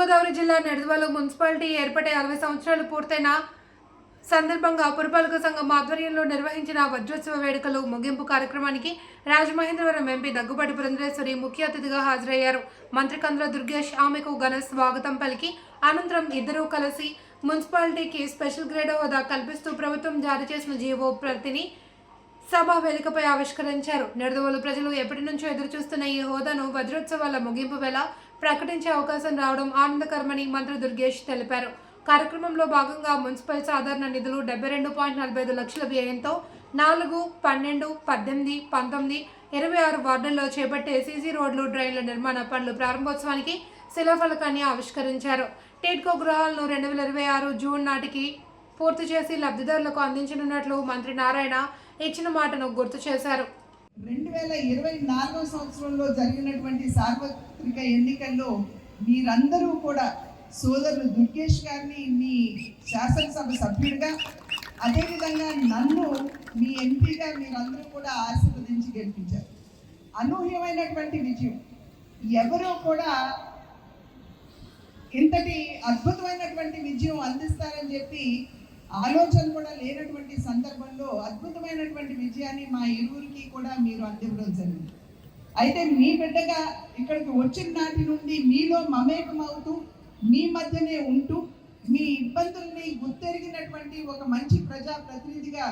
తూర్పుగోదావరి జిల్లా నెడదవలో మున్సిపాలిటీ ఏర్పడే అరవై సంవత్సరాలు పూర్తయిన సందర్భంగా పురపాలక సంఘం ఆధ్వర్యంలో నిర్వహించిన వజ్రోత్సవ వేడుకలు ముగింపు కార్యక్రమానికి రాజమహేంద్రవరం ఎంపీ దగ్గుబాటి పురంధరేశ్వరి ముఖ్య అతిథిగా హాజరయ్యారు. మంత్రి కందుల దుర్గేష్ ఆమెకు ఘన స్వాగతం పలికి అనంతరం ఇద్దరూ కలిసి మున్సిపాలిటీకి స్పెషల్ గ్రేడ్ హోదా కల్పిస్తూ ప్రభుత్వం జారీ చేసిన జీవో ప్రతిని సభ వేదికపై ఆవిష్కరించారు. నిడదవోలు ప్రజలు ఎప్పటి నుంచో ఎదురు చూస్తున్న ఈ హోదాను వజ్రోత్సవాల ముగింపు వేళ ప్రకటించే అవకాశం రావడం ఆనందకరమని మంత్రి దుర్గేష్ తెలిపారు. కార్యక్రమంలో భాగంగా మున్సిపల్ సాధారణ నిధులు డెబ్బై రెండు పాయింట్ నలభై ఐదు లక్షల వ్యయంతో నాలుగు పన్నెండు పద్దెనిమిది పంతొమ్మిది ఇరవై ఆరు వార్డుల్లో చేపట్టే సీసీ రోడ్లు డ్రైన్ల నిర్మాణ పనులు ప్రారంభోత్సవానికి శిలాఫలకాన్ని ఆవిష్కరించారు. టేట్కో గృహాలను రెండు వేల ఇరవై ఆరు జూన్ నాటికి పూర్తి చేసి లబ్ధిదారులకు అందించనున్నట్లు మంత్రి నారాయణ ఇచ్చిన మాటను గుర్తు చేశారు. రెండు వేల ఇరవై నాలుగో సంవత్సరంలో జరిగినటువంటి సార్వత్రిక ఎన్నికల్లో మీరందరూ కూడా సోదరులు దుర్గేష్ గారిని మీ శాసనసభ సభ్యుడిగా అదేవిధంగా నన్ను మీ ఎంపీగా మీరందరూ కూడా ఆశీర్వదించి గెలిపించారు. అనూహ్యమైనటువంటి విజయం. ఎవరూ కూడా ఇంతటి అద్భుతమైనటువంటి విజయం అందిస్తారని చెప్పి ఆలోచన కూడా లేనటువంటి సందర్భంలో అద్భుతమైనటువంటి విజయాన్ని మా ఇరువురికి కూడా మీరు అందివ్వడం జరిగింది. అయితే మీ బిడ్డగా ఇక్కడికి వచ్చిన నాటి నుండి మీలో మమేకమవుతూ మీ మధ్యనే ఉంటూ మీ ఇబ్బందుల్ని గుర్తెరిగినటువంటి ఒక మంచి ప్రజా ప్రతినిధిగా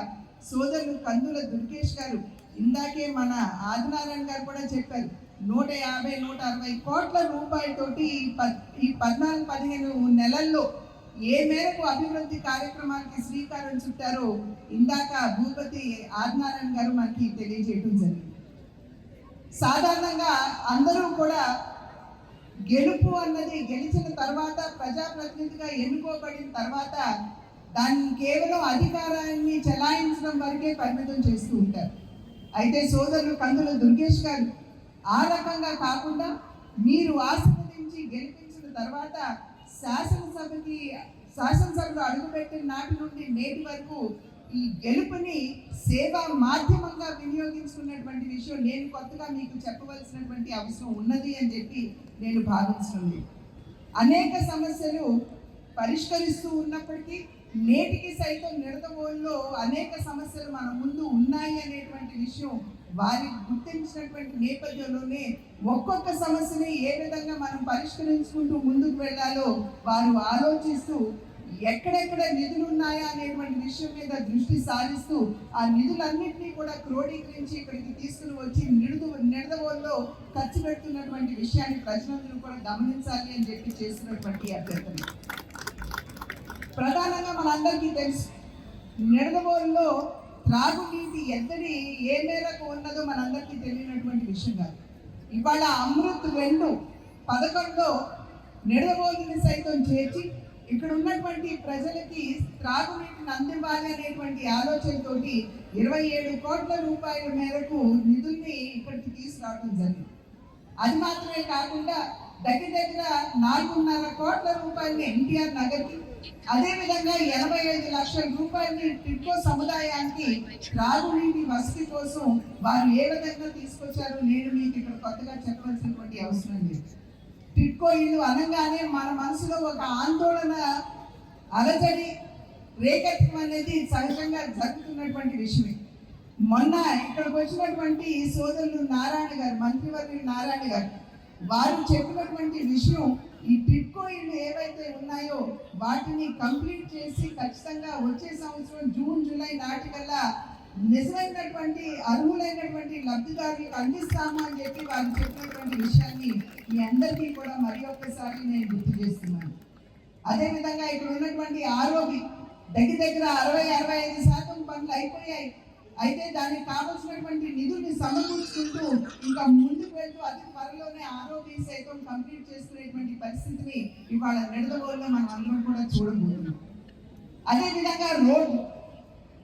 సోదరులు కందుల దుర్గేష్ గారు ఇందాకే మన ఆదినారాయణ గారు కూడా చెప్పారు నూట యాభై నూట అరవై కోట్ల రూపాయలతోటి ఈ పద్ ఈ పద్నాలుగు పదిహేను నెలల్లో ఏ మేరకు అభివృద్ధి కార్యక్రమానికి శ్రీకారం చుట్టారో ఇందాక భూపతి ఆదినారాయణ గారు మనకి తెలియజేయడం జరిగింది. సాధారణంగా అందరూ కూడా గెలుపు అన్నది గెలిచిన తర్వాత ప్రజాప్రతినిధిగా ఎన్నుకోబడిన తర్వాత దాన్ని కేవలం అధికారాన్ని చెలాయించడం వరకే పరిమితం చేస్తూ ఉంటారు. అయితే సోదరులు కందుల దుర్గేష్ గారు ఆ రకంగా కాకుండా మీరు ఆశీర్వదించి గెలిపించిన తర్వాత శాసనసభకి శాసనసభలో అడుగుపెట్టిన నాటి నుండి నేటి వరకు ఈ గెలుపుని సేవా మాధ్యమంగా వినియోగించుకున్నటువంటి విషయం నేను కొత్తగా మీకు చెప్పవలసినటువంటి అవసరం ఉన్నది అని చెప్పి నేను భావిస్తుంది అనేక సమస్యలు పరిష్కరిస్తూ ఉన్నప్పటికీ నేటికి సైతం నిడదవోల్లో అనేక సమస్యలు మన ముందు ఉన్నాయి అనేటువంటి విషయం వారి గుర్తించినటువంటి నేపథ్యంలోనే ఒక్కొక్క సమస్యని ఏ విధంగా మనం పరిష్కరించుకుంటూ ముందుకు వెళ్ళాలో వారు ఆలోచిస్తూ ఎక్కడెక్కడ నిధులు ఉన్నాయా అనేటువంటి విషయం మీద దృష్టి సారిస్తూ ఆ నిధులన్నింటినీ కూడా క్రోడీకరించి ఇక్కడికి తీసుకుని వచ్చి నిడుదు నిడదవోల్లో ఖర్చు పెడుతున్నటువంటి విషయాన్ని ప్రజలందరూ కూడా గమనించాలి అని చెప్పి చేస్తున్నటువంటి అభ్యర్థన ప్రధానంగా మనందరికీ తెలుసు. నిడదవోల్లో త్రాగునీటి ఎద్దడి ఏ మేరకు ఉన్నదో మనందరికీ తెలియనటువంటి విషయం కాదు. ఇవాళ అమృత్ రెండు పథకంలో నిడదవోలుని సైతం చేర్చి ఇక్కడ ఉన్నటువంటి ప్రజలకి త్రాగునీటిని అందివ్వాలి అనేటువంటి ఆలోచనతోటి ఇరవై ఏడు కోట్ల రూపాయల మేరకు నిధుల్ని ఇక్కడికి తీసుకురావడం జరిగింది. అది మాత్రమే కాకుండా దగ్గర దగ్గర నాలుగున్నర కోట్ల రూపాయలని ఎన్టీఆర్ నగర్కి అదేవిధంగా ఎనభై ఐదు లక్షల రూపాయలని టిట్కో సముదాయానికి త్రాగునీటి వసతి కోసం వారు ఏ విధంగా తీసుకొచ్చారో నేను మీకు ఇక్కడ కొత్తగా చెప్పవలసినటువంటి అవసరం లేదు. టిట్కో ఇల్లు అనగానే మన మనసులో ఒక ఆందోళన అలజడి రేఖత్వం అనేది సహజంగా జరుగుతున్నటువంటి విషయమే. మొన్న ఇక్కడికి వచ్చినటువంటి సోదరులు నారాయణ గారు మంత్రివర్యులు నారాయణ గారు వారు చెప్పినటువంటి విషయం ఈ టిడ్కో ఇళ్ళు ఏవైతే ఉన్నాయో వాటిని కంప్లీట్ చేసి ఖచ్చితంగా వచ్చే సంవత్సరం జూన్ జూలై నాటికల్లా నిజమైనటువంటి అర్హులైనటువంటి లబ్ధిదారులకు అందిస్తాము అని చెప్పి వారు చెప్పినటువంటి విషయాన్ని మీ అందరికీ కూడా మరి ఒక్కసారి నేను గుర్తు చేస్తున్నాను. అదేవిధంగా ఇక్కడ ఉన్నటువంటి ఆరోగ్య దగ్గర దగ్గర అరవై అరవై ఐదు శాతం పనులు అయిపోయాయి. అయితే దానికి కావలసినటువంటి నిధుల్ని సమకూర్చుకుంటూ ఇంకా ముందుకు వెళ్తూ అతి త్వరలోనే ఆరోగ్య సైతం కంప్లీట్ చేసుకునేటువంటి పరిస్థితిని ఇవాళ నిడదవోల్లో మనం అందరం కూడా చూడబోతున్నాం. అదేవిధంగా రోడ్డు.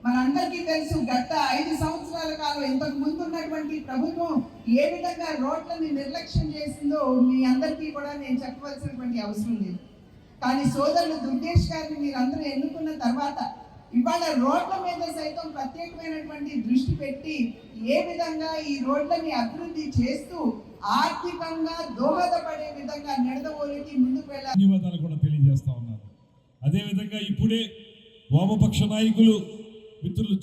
మనందరికీ తెలుసు గత ఐదు సంవత్సరాల కాలం ఇంతకు ముందు ఉన్నటువంటి ప్రభుత్వం ఏ విధంగా రోడ్లని నిర్లక్ష్యం చేసిందో మీ అందరికీ కూడా నేను చెప్పవలసినటువంటి అవసరం లేదు. కానీ సోదరులు దుర్గేష్ గారిని మీరు అందరూ ఎన్నుకున్న తర్వాత ఇవాళ రోడ్ల మీద సైతం ప్రత్యేకమైనటువంటి దృష్టి పెట్టి ఏ విధంగా ఈ రోడ్లని అభివృద్ధి చేస్తూ ఆర్థికంగా దోహదపడే విధంగా నిడదవోలుకి ముందుకు వెళ్ళాలి. ధన్యవాదాలు కూడా తెలియజేస్తా ఉన్నారు. అదేవిధంగా ఇప్పుడే వామపక్ష నాయకులు మిత్రులు